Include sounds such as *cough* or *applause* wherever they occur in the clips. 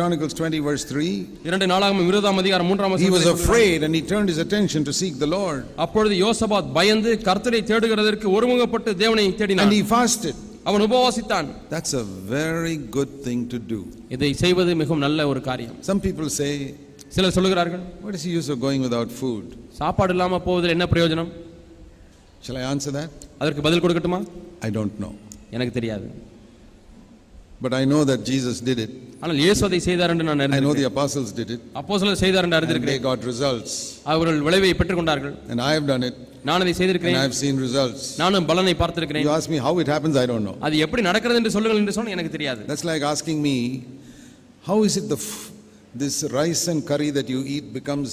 Chronicles 20 verse 3, இரண்டு நாளாகவும் இருபதாம் அதிகாரம் மூன்றாம் he was afraid and he turned his attention to seek the Lord. அப்பொழுது யோசபாத் பயந்து கர்த்தரை தேடுகிறதற்கு ஒருமுகப்பட்டு தேவனை And he fasted. அவன் உபவாசித்தான் That's a very good thing to do. இதை செய்வது மிகவும் நல்ல ஒரு காரியம் Some people say, சிலர் சொல்லுகிறார்கள் What is the use of going without food? சாப்பாடு இல்லாம போவதில் என்ன பிரயோஜனம் Shall I answer that? அதற்கு பதில் கொடுக்கட்டுமா I don't know. எனக்கு தெரியாது But I know that Jesus did it. ஆனால் இயேசு அதை செய்தார் என்று நான் I know அறிந்திருக்கிறேன் the apostles did it. அப்போ செய்தார் என்று அறிந்திருக்கிறேன் got results. அவர்கள் விளைவை பெற்றுக்கொண்டார்கள் And I have done it. நான் அதை செய்திருக்கிறேன் have seen results. நானும் பலனை பார்த்திருக்கிறேன் You ask me how it happens, I don't know. அது எப்படி நடக்கிறது என்று சொல்லுங்கள் என்று சொன்ன எனக்கு தெரியாது That's like asking me, how is it the f- this rice and curry that you eat becomes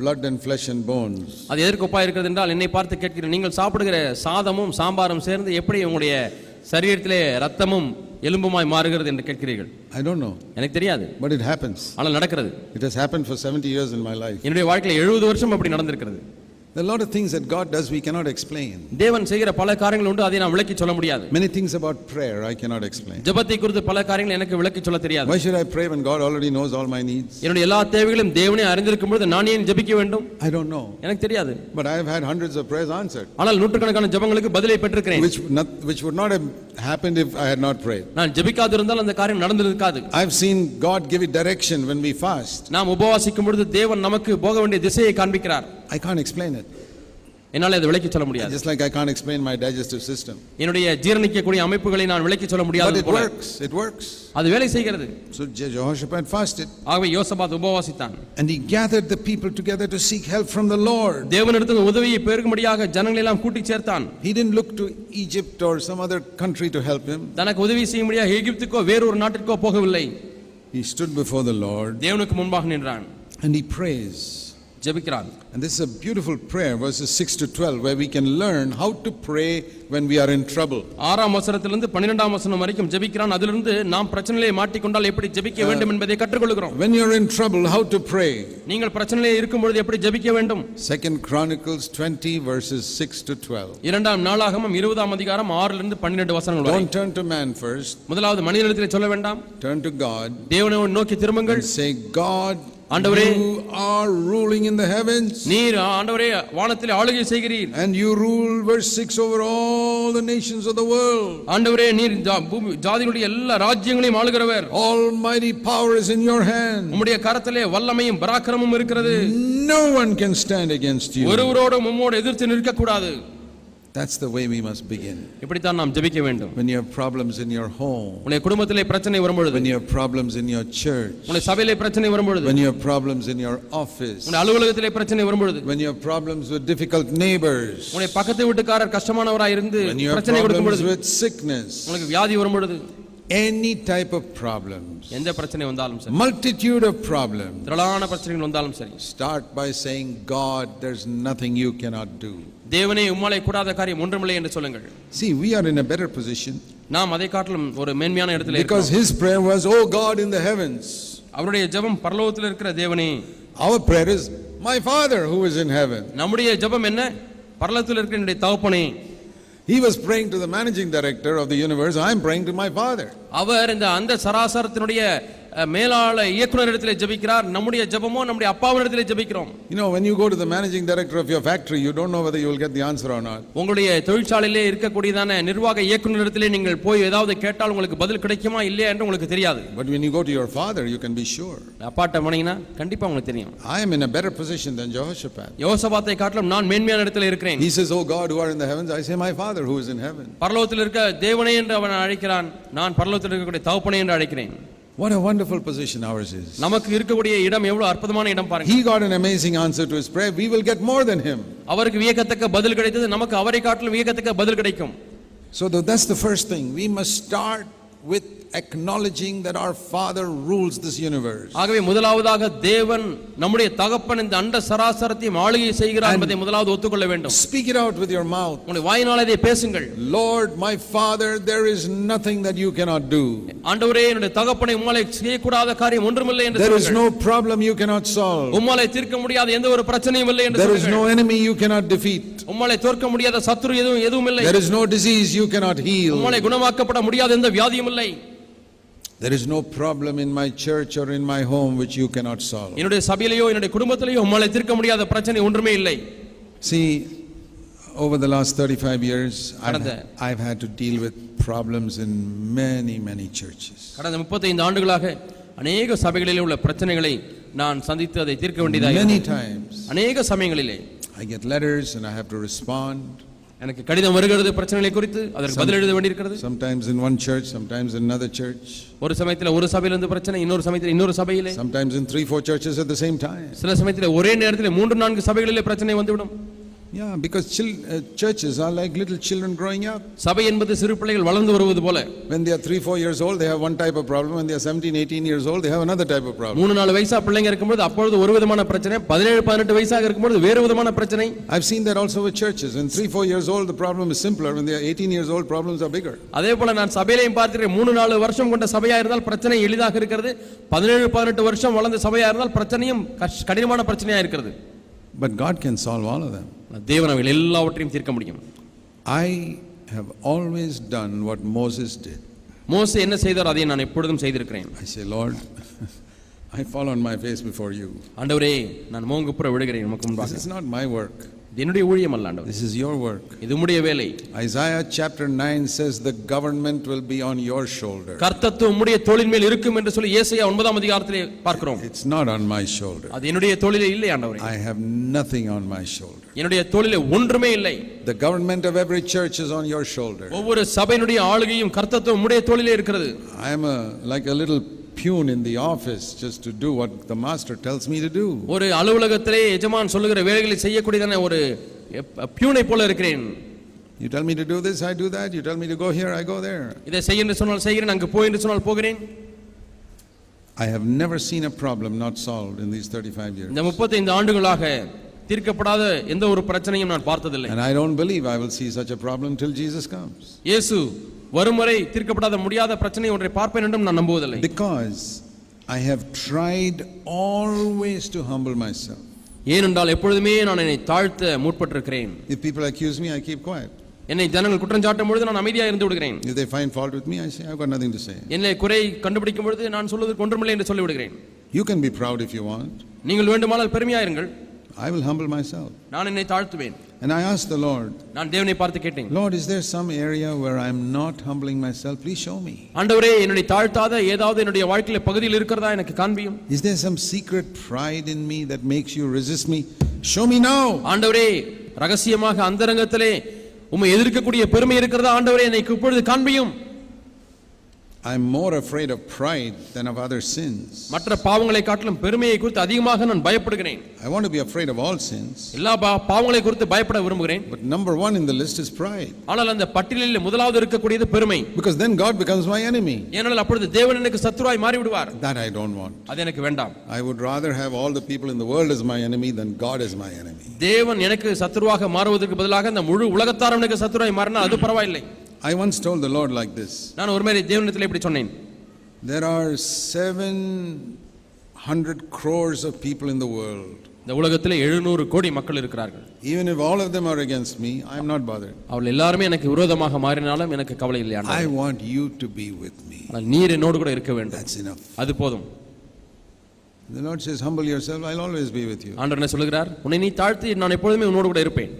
blood and flesh and bones? அது எதற்கு ஒப்பா இருக்கிறது என்றால் என்னை பார்த்து கேட்கிறேன் நீங்கள் சாப்பிடுகிற சாதமும் சாம்பாரும் சேர்ந்து எப்படி உங்களுடைய சரீரத்திலே ரத்தமும் எலும்புமாய் மாறுகிறது என்று கேட்கிறீர்கள் I don't know. எனக்கு தெரியாது But it happens. ஆனால் நடக்கிறது It has happened for 70 years in my life. என்னுடைய வாழ்க்கையில் எழுபது வருஷம் அப்படி நடந்திருக்கிறது a lot of things that God does we cannot explain. தேவன் செய்கிற பல காரியங்கள் உண்டு அதை நான் விளக்கி சொல்ல முடியாது Many things about prayer I cannot explain. ஜெபத்தை குறித்து பல காரியங்கள் எனக்கு விளக்கி சொல்ல தெரியாது Why should I pray when God already knows all my needs? என்னுடைய எல்லா தேவைகளையும் தேவனே அறிந்திருக்கும் பொழுது நான் ஏன் ஜெபிக்க வேண்டும் I don't know. எனக்கு தெரியாது But I have had hundreds of prayers answered, ஆனால் நூற்றுக்கணக்கான ஜெபங்களுக்கு பதிலை பெற்றிருக்கிறேன் which, not, which would not have happened if I had not prayed. நான் ஜெபிக்காதிருந்தால் அந்த காரியம் நடந்திருக்காது I've seen God give it direction when we fast. நாம் உபவாசிக்கும் பொழுது தேவன் நமக்கு போக வேண்டிய திசையை காண்பிக்கிறார் I can't explain it. என்னால் அதை விளக்கி சொல்ல முடியாது Just like I can't explain my digestive system. என்னுடைய ஜீரணிக்கக்கூடிய அமைப்புகளை நான் விளக்கி சொல்ல But முடியாது it போல. works. It works. அது வேலை செய்கிறது So Je- Jehoshaphat fasted ஆகவே யோசபாத் உபவாசித்தான் and he gathered the people together to seek help from the Lord. தேவனிடத்தில் உதவியை பெருகும்படியாக ஜனங்களை எல்லாம் கூட்டி சேர்த்தான் He didn't look to Egypt or some other country to help him. தனக்கு உதவி செய்யும்படியாக எகிப்துக்கோ வேறொரு நாட்டிற்கோ போகவில்லை He stood before the Lord தேவனுக்கு முன்பாக நின்றான் and he prays. ஜெபிக்கிறான் And this is a beautiful prayer, verses 6 to 12, where we can learn how to pray when we are in trouble. ஆறாம் வசனத்திலிருந்து பன்னிரெண்டாம் வசனம் வரைக்கும் ஜெபிக்கிறான். அதிலிருந்து நாம் பிரச்சனையிலே மாட்டிக்கொண்டால் எப்படி ஜெபிக்க வேண்டும் என்பதை கற்றுக்கொள்கிறோம். When you're in trouble, how to pray. நீங்கள் பிரச்சனையிலே இருக்கும் பொழுது எப்படி ஜெபிக்க வேண்டும்? Second Chronicles 20, verses 6 to 12. இரண்டாம் நாளாகமம் இருபதாம் அதிகாரம் ஆறிலிருந்து பன்னிரெண்டு வசனங்கள் வரை. Don't turn to man first, முதலாவது மனிதனிடத்திலே சொல்ல வேண்டாம். Turn to God தேவனை நோக்கி திரும்புங்கள். say, God, ஆண்டவரே, you are ruling in the heavens. நீர் ஆண்டவரே வானத்திலே ஆளுகை செய்கிறீர் And you rule, verse 6, over all the nations of the world. ஆண்டவரே நீர் ஜா- பூமி- ஜாதிகளுடைய எல்லா ராஜ்யங்களையும் ஆளுகிறவர் Almighty power is in your hand. உம்முடைய கரத்திலே வல்லமையும் பராக்கிரமும் இருக்கிறது No one can stand against you. ஒருவரோடும் உம்மோடு எதிர்த்து நிற்க கூடாது That's the way we must begin. இப்படித்தான் நாம் ஜெபிக்க வேண்டும் When you have problems in your home, உன்னுடைய குடும்பத்திலே பிரச்சனை வரும்பொழுது when you have problems in your church, உன்னுடைய சபையிலே பிரச்சனை வரும்பொழுது when you have problems in your office, உன்னுடைய அலுவலகத்திலே பிரச்சனை வரும்பொழுது when you have problems with difficult neighbors, உன்னுடைய பக்கத்து வீட்டுக்காரர் கஷ்டமானவராய் இருந்து when you have பிரச்சனை கொடுக்கும் problems பொழுது with sickness, உங்களுக்கு வியாதி வரும்பொழுது any type of problems, எந்த பிரச்சனை வந்தாலும் சரி multitude of problems, திரளான பிரச்சனைகள் வந்தாலும் சரி start by saying, God, there's nothing you cannot do. தேவனே உம்மாலே கூடாத காரியம் ஒன்றுமில்லை என்று சொல்லுங்கள் See, we are in a better position நாம் அதை காட்டிலும் ஒரு மேன்மையான இடத்துல because his prayer was, Oh God in the heavens. அவருடைய ஜெபம் பரலோகத்தில் இருக்கிற தேவனே Our prayer is, My Father who is in heaven. நம்முடைய ஜெபம் என்ன பரலோகத்தில் இருக்கிற என்னுடைய தகப்பனே He was praying to the managing director of the universe. I'm praying to my Father. அவர் இந்த அந்த சராசரத்தினுடைய மேலாள இயக்குனர் இடத்திலே ஜெபிக்கிறார் நம்முடைய ஜெபமோ நம்முடைய அப்பாவின் இடத்திலே ஜெபிக்கிறோம் You know, when you go to the managing director of your factory, you don't know whether you will get the answer or not. உங்களுடைய தொழிற்சாலையிலே இருக்கக்கூடியதான நிர்வாக இயக்குனர் இடத்திலே நீங்கள் போய் ஏதாவது கேட்டால் உங்களுக்கு பதில் கிடைக்குமா இல்லையா என்று உங்களுக்கு தெரியாது But when you go to your father, you can be sure. அப்பாட்ட போனீங்கன்னா கண்டிப்பா உங்களுக்கு தெரியும் I am in a better position than Jehoshaphat. யோசபாத்தை காட்டிலும் நான் மேன்மையான இடத்துல இருக்கிறேன் He says, Oh God who are in the heavens, I say, My Father who is in heaven. பரலோகத்தில் இருக்க தேவனே என்று அவன் அழைக்கிறான் நான் பரலோகத்தில் இருக்கக்கூடிய தகப்பனே என்று அழைக்கிறேன் What a wonderful position ours is. நமக்கு இருக்கக்கூடிய இடம் எவ்வளவு அற்புதமான இடம் பாருங்க He got an amazing answer to his prayer. We will get more than him. அவருக்கு வியக்கத்தக்க பதில் கிடைத்தது நமக்கு அவரை காட்டிலும் வியக்கத்தக்க பதில் கிடைக்கும் So th- that's the first thing. We must start with acknowledging that our Father rules this universe. ஆகவே முதலாவதாக தேவன் நம்முடைய தகப்பன் இந்த அண்ட சராசரத்தையும் ஆளுகை செய்கிறார் என்பதை முதலாவது ஒத்துக்கொள்ள வேண்டும் Speak it out with your mouth. உங்களுடைய வாயினால் இதை பேசுங்கள் Lord, my Father, there is nothing that you cannot do. ஆண்டவரே என்னுடைய தகப்பனை உம்மாலை செய்யக்கூடாத காரியம் ஒன்றுமில்லை என்று There is சொல்லுங்கள். no problem you cannot solve. உம்மாலை தீர்க்க முடியாத எந்த ஒரு பிரச்சனையும் இல்லை என்று There is no சொல்லுங்கள். enemy you cannot defeat. உம்மாலை தோற்க முடியாத சத்துரு எதுவும் எதுவும் இல்லை There is no disease you cannot heal. உம்மாலை குணமாக்கப்பட முடியாத எந்த வியாதியும் இல்லை There is no problem in my church or in my home which you cannot solve. என்னுடைய சபையிலேயோ என்னுடைய குடும்பத்திலேயோ உம்மாலை தீர்க்க முடியாத பிரச்சனை ஒன்றுமே இல்லை. See, over the last 35 years, I've, I've had to deal with problems in many, many churches. கடந்த முப்பத்தைந்து ஆண்டுகளாக அநேக சபைகளிலே உள்ள பிரச்சனைகளை நான் சந்தித்து அதை தீர்க்க வேண்டியதாக Many times, அநேக சமயங்களிலே. I get letters and I have to respond. எனக்கு கடிதம் வருகிறது பிரச்சனைகளை குறித்து அதற்கு பதில் எழுத வேண்டியிருக்கிறது Sometimes in one church, sometimes in another church, ஒரு சமயத்தில் ஒரு சபையிலிருந்து பிரச்சனை இன்னொரு சமயத்தில் இன்னொரு சபையிலே sometimes in three, four churches at the same time. சில சமயத்தில் ஒரே நேரத்தில் மூன்று நான்கு சபைகளிலே பிரச்சனை வந்துவிடும் Yeah, because chil- uh, churches are like little children growing up. சபை என்பது சிறு பிள்ளைகள் வளர்ந்து வருவது போல When they are three, four years old, they have one type of problem. When they are 17, 18 years old, they have another type of problem. மூணு நாலு வயசா பிள்ளைங்க இருக்கும்போது அப்பொழுது ஒரு விதமான பிரச்சனை பதினேழு பதினெட்டு வயசாக இருக்கும்போது வேறு விதமான பிரச்சனை I've seen that also with churches. When three, four years old, the problem is simpler. When they are 18 years old, problems are bigger. அதே போல நான் சபையிலையும் பார்த்திருக்கேன் மூணு நாலு வருஷம் கொண்ட சபையா இருந்தால் பிரச்சனை எளிதாக இருக்கிறது பதினேழு பதினெட்டு வருஷம் வளர்ந்த சபையா இருந்தால் பிரச்சனையும் கடினமான பிரச்சனையா இருக்கிறது But God can solve all of them. தேவன் அவைகள் எல்லாவற்றையும் தீர்க்க முடியும் I have always done what Moses did. மோசே என்ன செய்தார் அதை நான் எப்பொழுதும் செய்திருக்கிறேன் I say, Lord, *laughs* I fall on my face before you. ஆண்டவரே நான் மோங்குப்புற விடுகிறேன் உமக்கு முன்பாக is not my work. என்னுடைய ஊழியம் அல்ல ஆண்டவர் This is your work. இது உம்முடைய வேலை Isaiah chapter 9 says the government will be on your shoulder. கர்த்தத்துவம் உம்முடைய தோளின் மேல் இருக்கும் என்று சொல்லி ஏசாயா ஒன்பதாம் அதிகாரத்திலே பார்க்கிறோம் It's not on my shoulder. அது என்னுடைய தோளிலே இல்லை ஆண்டவரே I have nothing on my shoulder. என்னுடைய தோளிலே ஒன்றுமே இல்லை The government of every church is on your shoulder. ஒவ்வொரு சபையினுடைய ஆளுகையும் கர்த்தத்துவம் உம்முடைய தோளிலே இருக்கிறது I am a, like a little peon in the office just to do what the master tells me to do. ஒரு அலுவலகத்திலே எஜமான் சொல்லுகிற வேலைகளை செய்யக்கூடியதான ஒரு பியூனை போல இருக்கிறேன் You tell me to do this, I do that. You tell me to go here, I go there. இதை செய்ய என்று சொன்னால் செய்கிறேன் அங்கு போய் என்று சொன்னால் போகிறேன் I have never seen a problem not solved in these 35 years. இந்த முப்பத்தைந்து ஆண்டுகளாக தீர்க்கப்படாத எந்த ஒரு பிரச்சனையும் நான் பார்த்ததில்லை And I don't believe I will see such a problem till Jesus comes. இயேசு வரும் வரை தீர்க்கப்படாத முடியாத பிரச்சனை ஒன்றை பார்ப்பேன் என்றும் நான் நம்புவதில்லை Because I have tried always to humble myself. ஏனென்றால் எப்பொழுதுமே நான் என்னை தாழ்த்த முற்பட்டிருக்கிறேன் If people accuse me, I keep quiet. என்னை ஜனங்கள் குற்றம் சாட்டும் பொழுது நான் அமைதியாக இருந்து விடுகிறேன் If they find fault with me, I say, I've got nothing to say. என்னை குறை கண்டுபிடிக்கும் பொழுது நான் சொல்வதற்கு ஒன்றுமில்லை என்று சொல்லிவிடுகிறேன் You can be proud if you want. நீங்கள் வேண்டுமானால் பெருமையாயிருங்கள் I will humble myself. நான் என்னை தாழ்த்துவேன் And I ask the Lord, நான் தேவனை பார்த்து கேட்டேன் Lord, is there some area where I'm not humbling myself? Please show me. ஆண்டவரே என்னுடைய தாழ்த்தாத ஏதாவது என்னுடைய வாழ்க்கையில பகுதியில் இருக்கிறதா எனக்கு காண்பியும் Is there some secret pride in me that makes you resist me? Show me now. ஆண்டவரே ரகசியமாக அந்தரங்கத்திலே உம்மை எதிர்க்கக்கூடிய பெருமை இருக்கிறதா ஆண்டவரே என்னை இப்பொழுது காண்பியும் I'm more afraid of pride than of other sins. மற்ற பாவங்களை காட்டிலும் பெருமையை குறித்து அதிகமாக நான் பயப்படுகிறேன் I want to be afraid of all sins. எல்லா பாவங்களை குறித்து பயப்பட விரும்புகிறேன் But number one in the list is pride. ஆனால் அந்த பட்டியலில் முதலாவது இருக்கக்கூடியது பெருமை Because then God becomes my enemy. ஏனால் அப்பொழுது தேவன் எனக்கு சத்துருவாய் மாறி விடுவார் That I don't want. அது எனக்கு வேண்டாம் I would rather have all the people in the world as my enemy than God as my enemy. தேவன் எனக்கு சத்துருவாக மாறுவதற்கு பதிலாக அந்த முழு உலகத்தாரும் எனக்கு சத்துருவாய் மாறினா அது பரவாயில்லை I once told the Lord like this நான் ஒரு மாதிரி தேவனிடத்தில் இப்படி சொன்னேன் There are 700 crores of people in the world. இந்த உலகத்தில் எழுநூறு கோடி மக்கள் இருக்கிறார்கள் Even if all of them are against me, I'm not bothered. அவள் எல்லாருமே எனக்கு விரோதமாக மாறினாலும் எனக்கு கவலை இல்லை I want you to be with me. ஆனால் நீர் என்னோடு கூட இருக்க வேண்டும் That's enough. அது போதும் The Lord says, Humble yourself, I'll always be with you. ஆண்டவர் என்ன சொல்லுகிறார் உன்னை நீ தாழ்த்தி நான் எப்பொழுதுமே உன்னோடு கூட இருப்பேன்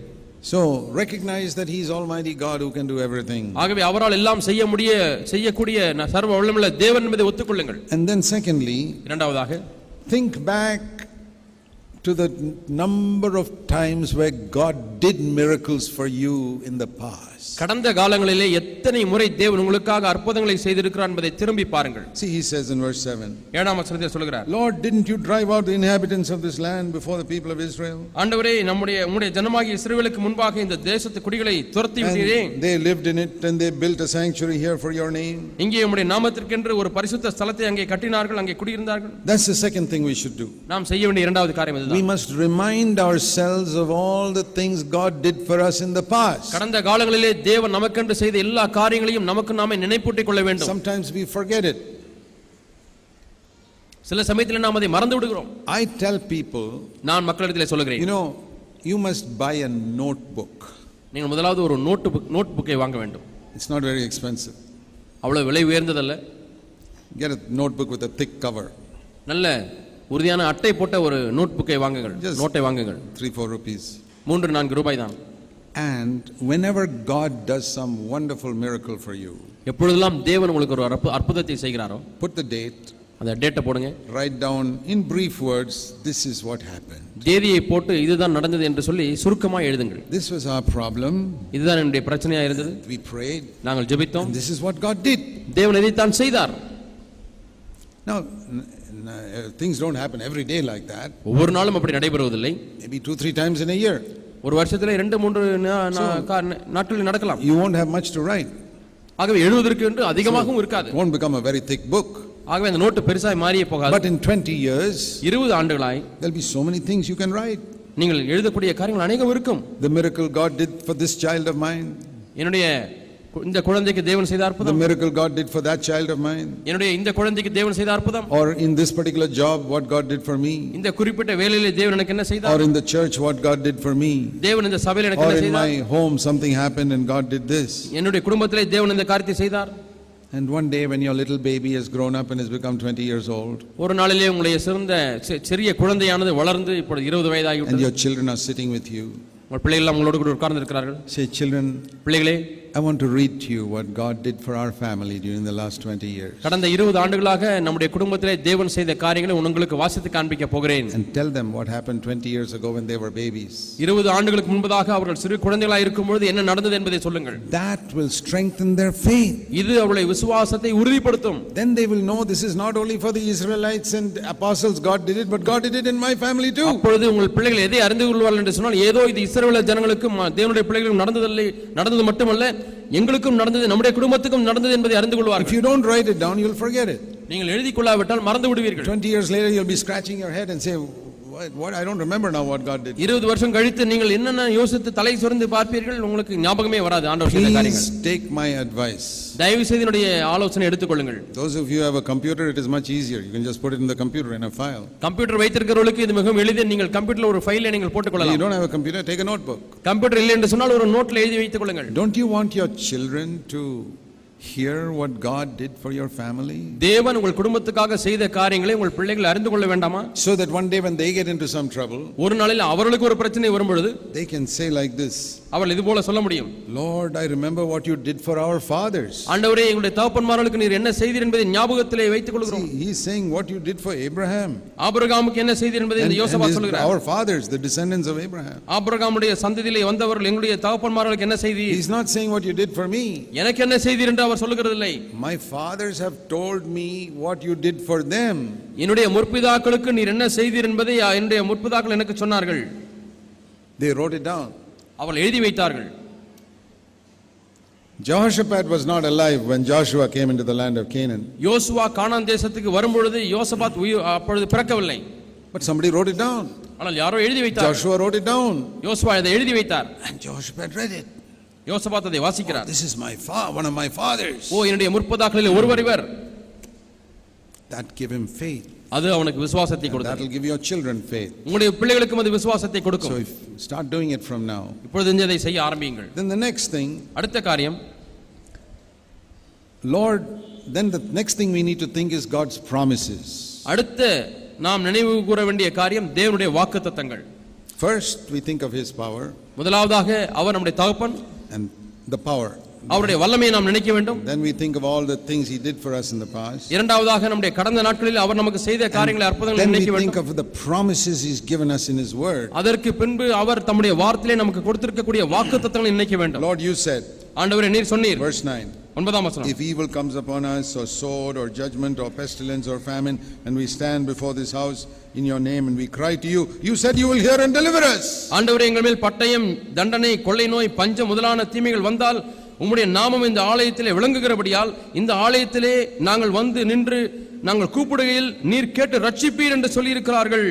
So recognize that He's Almighty God who can do everything. ஆகவே அவரால் எல்லாம் செய்ய முடிய செய்யக்கூடிய சர்வ வல்லமுள்ள தேவன் என்பதை ஒத்துக்கொள்ளுங்கள் And then, secondly, இரண்டாவதாக think back to the n- number of times where God did miracles for you in the past. கடந்த காலங்களிலே எத்தனை முறை தேவன் உங்களுக்காக அற்புதங்களை செய்திருக்கிறார் என்பதை திரும்பி பாருங்கள் See, He says in verse 7 ஏழாம் வசனத்தில் சொல்கிறார் Lord, didn't you drive out the inhabitants of this land before the people of Israel? ஆண்டவரே நம்முடைய உங்களுடைய ஜனமாகிய இஸ்ரவேலுக்கு முன்பாக இந்த தேசத்து குடிகளை துரத்தி விட்டீரே they lived in it and they built a sanctuary here for your name. இங்கே உம்முடைய நாமத்திற்கென்று ஒரு பரிசுத்த ஸ்தலத்தை அங்கே கட்டினார்கள் அங்கே குடியிருந்தார்கள் That's the second thing we should do. நாம் செய்ய வேண்டிய இரண்டாவது காரியம் We இதுதான் must remind ourselves of all the things God did for us in the past. கடந்த காலங்களிலே தேவன் நமக்கென்று செய்த எல்லா காரியங்களையும் நமக்கு நாமே நினைப்பூட்டிக் கொள்ள வேண்டும். Sometimes we forget it. சில சமயத்தில் நாம் அதை மறந்து விடுகிறோம். I tell people, நான் மக்களிடத்தில் சொல்லுகிறேன். know, you must buy a notebook. நீங்கள் முதலாவது ஒரு நோட்டு புக் நோட் புக்கை வாங்க வேண்டும். It's not very expensive. அவ்வளவு விலை உயர்ந்ததல்ல. Get a notebook with a thick cover, நல்ல உறுதியான அட்டை போட்ட ஒரு நோட் புக்கை வாங்குங்கள். நோட்டை வாங்குங்கள். three, four rupees. மூன்று நான்கு ரூபாய் தான். And whenever God does some wonderful miracle for you, எப்பொழுதெல்லாம் தேவன் உங்களுக்கு ஒரு அற்பு- அற்புதத்தை செய்கிறாரோ put the date, அந்த டேட்டை போடுங்க write down in brief words, this is what happened. தேதியை போட்டு இதுதான் நடந்தது என்று சொல்லி சுருக்கமாக எழுதுங்கள் This was our problem. இதுதான் என்னுடைய பிரச்சனையா இருந்தது We prayed. நாங்கள் ஜெபித்தோம் this is what God did. தேவன் இதைத்தான் செய்தார் Now, uh, things don't happen every day like that. ஒவ்வொரு நாளும் அப்படி நடைபெறுவதில்லை Maybe two, three times in a year. ஒரு வருஷத்துல ரெண்டு மூன்று நாட்களில் நடக்கலாம் You won't have much to write. ஆகவே எழுவதற்கு என்று அதிகமாகவும் இருக்காது won't become a very thick book. ஆகவே அந்த நோட்டு பெருசாய் மாறியே போகாது But in 20 years, இருபது ஆண்டுகளாய் there'll be so many things you can write. நீங்கள் எழுதக்கூடிய காரியங்கள் அநேகம் இருக்கும் The miracle God did for this child of mine, என்னுடைய இந்த குழந்தைக்கு தேவன் செய்த the அற்புதம் miracle God did for that child of mine, என்னுடைய இந்த குழந்தைக்கு தேவன் செய்த அற்புதம் or in this particular job, what God did for me, இந்த குறிப்பிட்ட வேலையிலே தேவன் எனக்கு என்ன or செய்தார் in the church, what God did for me, தேவன் இந்த சபையில் எனக்கு or என்ன in செய்தார் my home, something happened and God did this. என்னுடைய குடும்பத்திலே தேவன் இந்த காரியத்தை செய்தார் And one day, when your little baby has grown up and has become 20 years old, ஒரு நாளிலே உங்களுடைய சிறந்த சிறிய குழந்தையானது வளர்ந்து இப்பொழுது இருபது and வயதாகிவிட்டது your children are sitting with you, உங்கள் பிள்ளைகள் உங்களோடு கூட உட்கார்ந்து இருக்கிறார்கள் say, Children, பிள்ளைகளே I want to read to you what God did for our family during the last 20 years. கடந்த இருபது ஆண்டுகளாக நம்முடைய குடும்பத்திலே தேவன் செய்த காரியங்களை உங்களுக்கு வாசித்து காண்பிக்க போகிறேன் And tell them what happened 20 years ago when they were babies. இருபது ஆண்டுகளுக்கு முன்பதாக அவர்கள் சிறு குழந்தைகளாக இருக்கும் பொழுது என்ன நடந்தது என்பதை சொல்லுங்கள் That will strengthen their faith. இது அவருடைய விசுவாசத்தை உறுதிப்படுத்தும் Then they will know this is not only for the Israelites and apostles God did it, but God did it in my family too. அப்பொழுது உங்கள் பிள்ளைகள் எதை அறிந்து கொள்வார்கள் என்று சொன்னால் ஏதோ இது இஸ்ரவேல ஜனங்களுக்கும் ம- தேவனுடைய பிள்ளைகளுக்கும் நடந்ததில்லை நடந்தது மட்டுமல்ல எங்களுக்கும் நடந்தது நம்முடைய குடும்பத்துக்கும் நடந்தது என்பதை அறிந்து If கொள்வார்கள் you don't write it down, you'll forget it. நீங்கள் எழுதி கொள்ளாவிட்டால் மறந்து விடுவீர்கள் 20 years later, you'll be scratching your head and say, what? I don't remember now what God did. இருபது வருஷம் கழித்து நீங்கள் என்னென்ன யோசித்து தலை சுரந்து பார்ப்பீர்கள் உங்களுக்கு ஞாபகமே வராது ஆண்டவர் செய்த காரியங்கள் Please take my advice. தயவு செய்து என்னுடைய ஆலோசனை எடுத்துக்கொள்ளுங்கள் Those of you who have a computer, it is much easier. You can just put it in the computer in a file. Computer வைத்திருக்கிறவர்களுக்கு இது மிகவும் எளிது நீங்கள் கம்ப்யூட்டர்ல ஒரு ஃபைலை நீங்கள் If you கொள்ளலாம் don't have a computer, take a notebook. Computer இல்லை என்று சொன்னால் ஒரு நோட்ல எழுதி வைத்துக் கொள்ளுங்கள் Don't you want your children to hear what God did for your family? தேவன் உங்கள் குடும்பத்துக்காக செய்த காரியங்களை உங்கள் பிள்ளைகள் அறிந்து கொள்ள வேண்டாமா So that one day when they get into some trouble, ஒரு நாளில் அவர்களுக்கு ஒரு பிரச்சனை வரும் பொழுது they can say like this அவள் இது போல சொல்ல முடியும் Lord, I remember what you did for our fathers. ஆண்டவரே எங்களுடைய தகப்பன்மார்களுக்கு நீர் என்ன செய்தீர் என்பதை ஞாபகத்திலே வைத்துக் கொள்கிறோம் See, he's saying what you did for Abraham. ஆபிரகாமுக்கு என்ன செய்தீர் என்பதை இந்த and யோசபா his- சொல்கிறார் our fathers, the descendants of Abraham. ஆபிரகாமுடைய சந்ததியிலே வந்தவர்கள் எங்களுடைய தகப்பன்மார்களுக்கு என்ன செய்தீர் He's not saying what you did for me. எனக்கு என்ன செய்தீர் என்று அவர் சொல்லுகிறதில்லை My fathers have told me what you did for them. என்னுடைய முற்பிதாக்களுக்கு நீர் என்ன செய்தீர் என்பதை என்னுடைய முற்பிதாக்கள் எனக்கு சொன்னார்கள் They wrote it down. அவள் எழுதி வைத்தார்கள் Jehoshaphat was not alive when Joshua came into the land of Canaan, யோசுவா கானான் தேசத்துக்கு வரும்பொழுது யோசபாத் அப்பொழுது பிறக்கவில்லை but somebody wrote it down. ஆனால் யாரோ எழுதி வைத்தார் Joshua wrote it down. யோசுவா இதை எழுதி வைத்தார் And Jehoshaphat read it. யோசபாத் அதை வாசிக்கிறார் This is my fa- one of my fathers. ஓ என்னுடைய முற்பதாக்களில் ஒருவர் இவர் That give him faith. அது அவனுக்கு விசுவாசத்தை And கொடுத்தது that'll give your children faith. உங்களுடைய பிள்ளைகளுக்கும் அது விசுவாசத்தை So கொடுக்கும் if start doing it from now. இப்பொழுது இதை செய்ய ஆரம்பியுங்கள் Then the next thing, அடுத்த காரியம் Lord, then the next thing we need to think is God's promises. அடுத்த நாம் நினைவு கூற வேண்டிய காரியம் தேவனுடைய வாக்குத்தத்தங்கள் First, we think of His power முதலாவதாக அவர் நம்முடைய தகப்பன் and the power. அவருடைய வல்லமையை நாம் நினைக்க வேண்டும் Then we think of all the things He did for us in the past. இரண்டாவதாக நம்முடைய கடந்த நாட்களில் அவர் நமக்கு செய்த காரியங்களை அற்புதங்களை Then we நினைக்க think வேண்டும் of the promises He's given us in His Word. அதற்கு பின்பு அவர் தம்முடைய வார்த்தையிலே நமக்கு கொடுத்திருக்கக்கூடிய வாக்குத்தத்தங்களை நினைக்க வேண்டும் Lord, you said, ஆண்டவரே நீர் சொன்னீர் verse 9, ஒன்பதாம் வசனம் if evil comes upon us, or sword, or judgment, or pestilence, or famine, and we stand before this house in your name and we cry to you, you said you will hear and deliver us. ஆண்டவரே எங்கள் மேல் பட்டயம் தண்டனை கொள்ளை நோய் பஞ்சம் முதலான தீமைகள் வந்தால் உம்முடைய நாமம் இந்த ஆலயத்திலே விளங்குகிறபடியால் இந்த ஆலயத்திலே நாங்கள் வந்து நின்று நாங்கள் கூப்பிடுகையில் நீர் கேட்டு ரட்சிப்பீர் என்று சொல்லியிருக்கிறார்கள்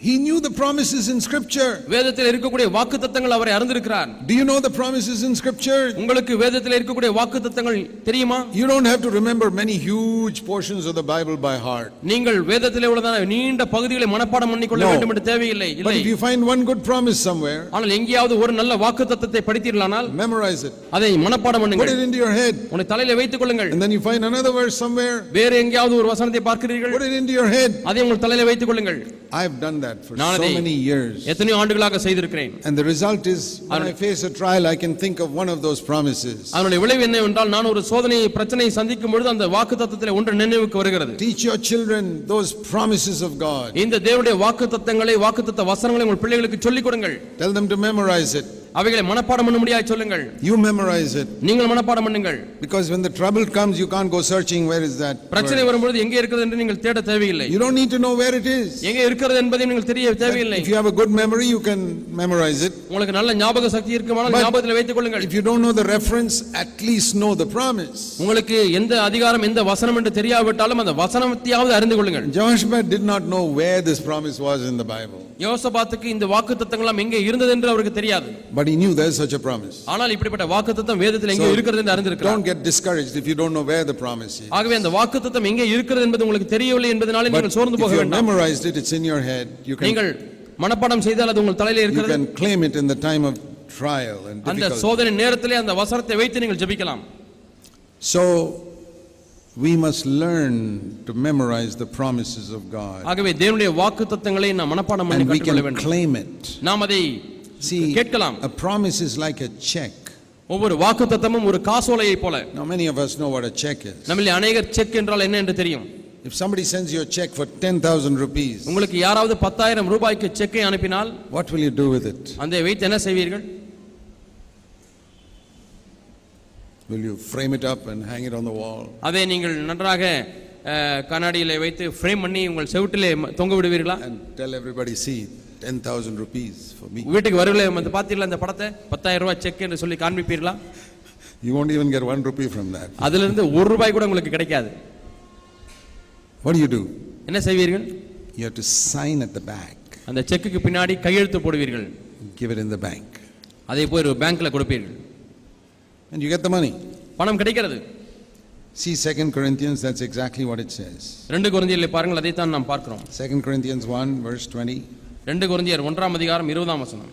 He knew the promises in scripture. வேதத்தில் இருக்கக்கூடிய வாக்குத்தத்தங்கள் அவரை அறிந்திருக்கிறார் Do you know the promises in scripture? உங்களுக்கு வேதத்தில் இருக்கக்கூடிய வாக்குத்தத்தங்கள் தெரியுமா You don't have to remember many huge portions of the Bible by heart. நீங்கள் வேதத்திலே உள்ளதான நீண்ட பகுதிகளை மனப்பாடம் பண்ணிக்கொள்ள. வேண்டும் என்று தேவையில்லை But இல்லை if you find one good promise somewhere, ஆனால் எங்கேயாவது ஒரு நல்ல வாக்குத்தத்தத்தை படித்தீர்களானால் memorize it. அதை மனப்பாடம் Put பண்ணுங்கள் it into your head. உன்னை தலையில வைத்துக் கொள்ளுங்கள் And then you find another verse somewhere, வேறு எங்கேயாவது ஒரு வசனத்தை பார்க்கிறீர்கள் put it into your head. அதை உங்கள் தலையில வைத்துக் கொள்ளுங்கள் I've done that for நான் so many years. ஆண்டுகளாக செய்திருக்கிறேன் And the result is, when I face a trial, I can think of one of those promises. அதனுடைய விளைவு என்னவென்றால் நான் ஒரு சோதனை பிரச்சனையை சந்திக்கும் பொழுது அந்த வாக்குத்தத்தத்திலே ஒன்று நினைவுக்கு வருகிறது Teach your children those promises of God. இந்த தேவனுடைய வாக்குத்தத்தங்களை வாக்குத்தத்த வசனங்களை உங்கள் பிள்ளைகளுக்கு சொல்லிக் கொடுங்கள் Tell them to memorize it. அவைகளை மனப்பாடம் பண்ண முடியாது சொல்லுங்கள் You memorize it. நீங்கள் மனப்பாடம் பண்ணுங்கள் Because when the trouble comes, you can't go searching, where is that? பிரச்சனை word? வரும்பொழுது எங்கே இருக்கிறது என்று நீங்கள் தேட தேவையில்லை You don't need to know where it is. எங்கே இருக்கிறது என்பதை நீங்கள் தெரிய தேவையில்லை If you have a good memory, you can memorize it. உங்களுக்கு நல்ல ஞாபக சக்தி இருக்குமானால் ஞாபகத்தில் வைத்துக் கொள்ளுங்கள் If you don't know the reference, at least know the promise. உங்களுக்கு எந்த அதிகாரம் எந்த வசனம் என்று தெரியாவிட்டாலும் அந்த வசனத்தையாவது அறிந்து கொள்ளுங்கள் Jehoshaphat did not know where this promise was in the Bible, யோசபாத்துக்கு இந்த வாக்குத்தத்தங்கள்லாம் எங்கே இருந்தது என்று அவருக்கு தெரியாது but he knew there's such a promise. ஆனால் இப்படிப்பட்ட வாக்குத்தத்தம் வேதத்தில் எங்கே இருக்கிறது என்று அறிந்திருக்கிறார் Don't get discouraged if you don't know where the promise is. ஆகவே அந்த வாக்குத்தத்தம் எங்கே இருக்கிறது என்பது உங்களுக்கு தெரியவில்லை என்பதனால But நீங்கள் சோர்ந்து போக you வேண்டாம் memorized it, it's in your head. You can, நீங்கள் மனப்பாடம் செய்தால் அது உங்கள் தலையில you இருக்கிறது can claim it in the time of trial and அந்த. சோதனை நேரத்திலே அந்த வசனத்தை வைத்து நீங்கள் ஜெபிக்கலாம் So, we must learn to memorize the promises of God. ஆகவே தேவனுடைய வாக்குத்தத்தங்களை நாம் மனப்பாடம் பண்ணி And we can வேண்டும் claim it. நாம் அதை கேட்கலாம் a promise is like a check. ஒவ்வொரு வாக்குத்தத்தமும் ஒரு காசோலையை போல Now, many of us know what a check is. நம்மில் அநேகர் செக் என்றால் என்ன என்று தெரியும் If somebody sends you a check for 10,000 rupees, உங்களுக்கு யாராவது பத்தாயிரம் ரூபாய்க்கு செக்கை அனுப்பினால் what will you do with it? அந்த வைத்து என்ன செய்வீர்கள் Will you frame it up and hang it on the wall? அதை நீங்கள் நன்றாக கண்ணாடியிலே வைத்து ஃப்ரேம் பண்ணி உங்கள் செவுட்டிலே தொங்க விடுவீர்களா And tell everybody, see, 10,000 rupees for me. வீட்டுக்கு வருவிலே வந்து பார்த்தீங்களா இந்த படத்தை பத்தாயிரம் ரூபாய் செக் என்று சொல்லி காண்பிப்பீர்களா You won't even get one rupee from that. அதிலிருந்து ஒரு ரூபாய் கூட உங்களுக்கு கிடைக்காது What do you do? என்ன செய்வீர்கள் You have to sign at the back, அந்த செக்குக்கு பின்னாடி கையெழுத்து போடுவீர்கள் give it in the bank, அதை போய் ஒரு பேங்க்ல கொடுப்பீர்கள் and you get the money. பணம் கிடைக்கிறது See 2 Corinthians, that's exactly what it says. ரெண்டு குருந்தியர்களை பாருங்கள் அதைத்தான் நாம் பார்க்கிறோம் 2 Corinthians 1, verse 20. ரெண்டு குருந்தியர் ஒன்றாம் அதிகாரம் இருபதாம் வசனம்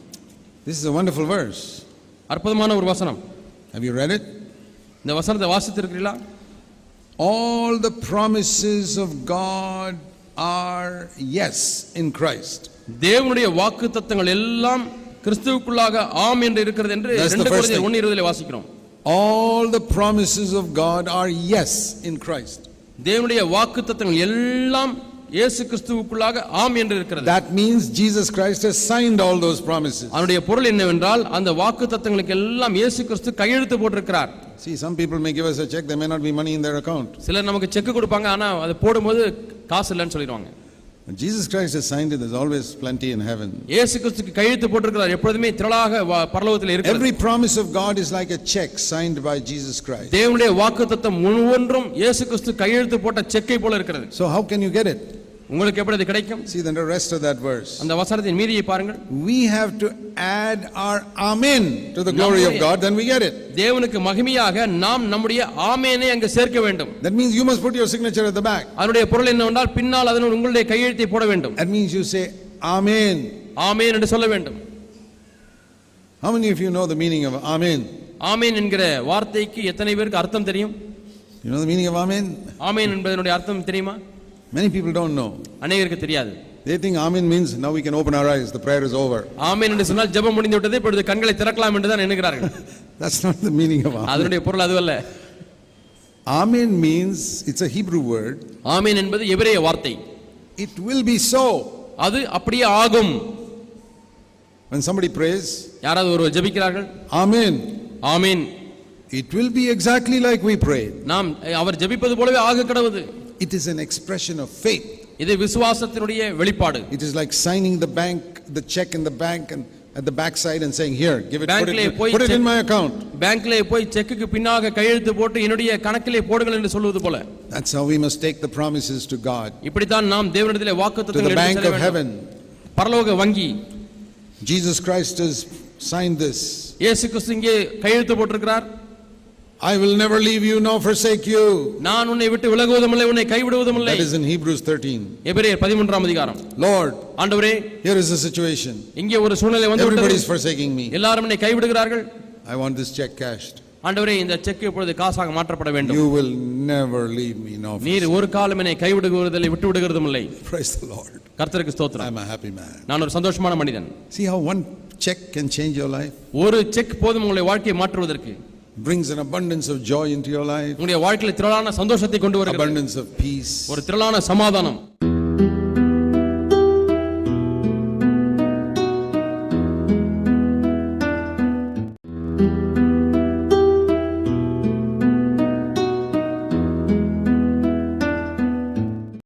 This is a wonderful verse. அற்புதமான ஒரு வசனம் Have you read it? இந்த வசனத்தை வாசித்திருக்கிறீர்களா All the promises of God are yes in Christ. தேவனுடைய வாக்கு தத்தங்கள் எல்லாம் கிறிஸ்துவுக்குள்ளாக ஆம் என்று இருக்கிறது என்று ரெண்டு குருந்தியர் thing. ஒன்று இருபதிலே வாசிக்கிறோம் All the promises of God are yes in Christ. தேவனுடைய வாக்கு தத்தங்கள் எல்லாம் இயேசு கிறிஸ்துவுக்குள்ளாக ஆம் என்று இருக்கிறது That means Jesus Christ has signed all those promises. அதனுடைய பொருள் என்னவென்றால் அந்த வாக்கு தத்தங்களுக்கு எல்லாம் இயேசு கிறிஸ்து கையெழுத்து போட்டிருக்கிறார் See, some people may give us a check, there may not be money in their account. சிலர் நமக்கு செக் கொடுப்பாங்க ஆனா அது போடும்போது காசு இல்லைன்னு சொல்லிடுவாங்க When Jesus Christ has signed it, there's always plenty in heaven. இயேசு கிறிஸ்துக்கு கையெழுத்து போட்டிருக்கிறார் எப்பொழுதுமே திரளாக பரலோகத்தில் இருக்கிறது Every promise of God is like a check signed by Jesus Christ. தேவனுடைய வாக்கு தத்தம் ஒவ்வொன்றும் இயேசு கிறிஸ்து கையெழுத்து போட்ட செக்கை போல இருக்கிறது So, how can you get it? உங்களுக்கு எப்படி அது கிடைக்கும் See the rest of that verse. அந்த வசனத்தின் மீதியை பாருங்கள் We have to add our Amen to the glory of God, then we get it. தேவனுக்கு மகிமையாக நாம் நம்முடைய ஆமேனை அங்கு சேர்க்க வேண்டும் That means you must put your signature at the back. அதனுடைய பொருள் என்னவென்றால் பின்னால் அதனுடைய உங்களுடைய கையெழுத்தை போட வேண்டும் That means you say Amen. ஆமேன் என்று சொல்ல வேண்டும் How many of you know the meaning of Amen? ஆமேன் என்கிற வார்த்தைக்கு எத்தனை பேருக்கு அர்த்தம் தெரியும் You know the meaning of Amen? ஆமேன் என்பதனுடைய அர்த்தம் தெரியுமா Many people don't know. அநேகருக்கு தெரியாது They think Amen means now we can open our eyes, the prayer is over. ஆமேன் என்று சொன்னால் ஜெபம் முடிந்து விட்டது இப்பொழுது கண்களை திறக்கலாம் என்று தான் எண்ணுகிறார்கள் That's not the meaning of Amen. அதனுடைய பொருள் அதுவல்ல Amen means, it's a Hebrew word, ஆமேன் என்பது எபிரேய வார்த்தை it will be so. அது அப்படியே ஆகும் When somebody prays, யாராவது ஒரு ஜெபிக்கிறார்கள் Amen, ஆமீன் it will be exactly like we prayed. நாம் அவர் ஜெபிப்பது போலவே ஆக கடவுது It is an expression of faith. இது விசுவாசத்தினுடைய வெளிப்பாடு It is like signing the bank, the check in the bank and at the back side and saying, here, give it, put Bankலே it, போய் put it in check- my account. பேங்க்ல போய் செக்குக்கு பின்னாக கையெழுத்து போட்டு என்னுடைய கணக்கிலே போடுங்கள் என்று சொல்வது போல That's how we must take the promises to God, இப்படித்தான் நாம் தேவனிடத்திலே to the வாக்குத்தத்தங்களை எடுத்து bank செல்ல of வேண்டும். heaven. பரலோக வங்கி Jesus Christ has signed this. இயேசு கிறிஸ்து இங்கே கையெழுத்து போட்டிருக்கிறார் I will never leave you nor forsake you. நான் உன்னை விட்டு விலகுவதும் இல்லை உன்னை கைவிடுவதும் இல்லை That is in Hebrews 13. எபிரேயர் பதிமூன்றாம் அதிகாரம் Lord, ஆண்டவரே here is the situation. இங்கே ஒரு சூழ்நிலை வந்து Everybody is விட்டது. forsaking me. எல்லாரும் என்னை கைவிடுகிறார்கள் I want this check cashed. ஆண்டவரே இந்த செக் இப்பொழுது காசாக மாற்றப்பட வேண்டும் You will never leave me nor forsake நீர் ஒரு காலம் என்னை கைவிடுகிறதில்லை விட்டு விடுகிறதும் இல்லை Praise the Lord. கர்த்தருக்கு ஸ்தோத்திரம் I'm a happy man. நான் ஒரு சந்தோஷமான மனிதன் See how one check can change your life? ஒரு செக் போதும் உங்களுடைய வாழ்க்கையை மாற்றுவதற்கு Brings an abundance of joy into your life, உங்களுடைய வாழ்க்கையில் திரளான சந்தோஷத்தை கொண்டு வருகிறது abundance of peace. ஒரு திரளான சமாதானம்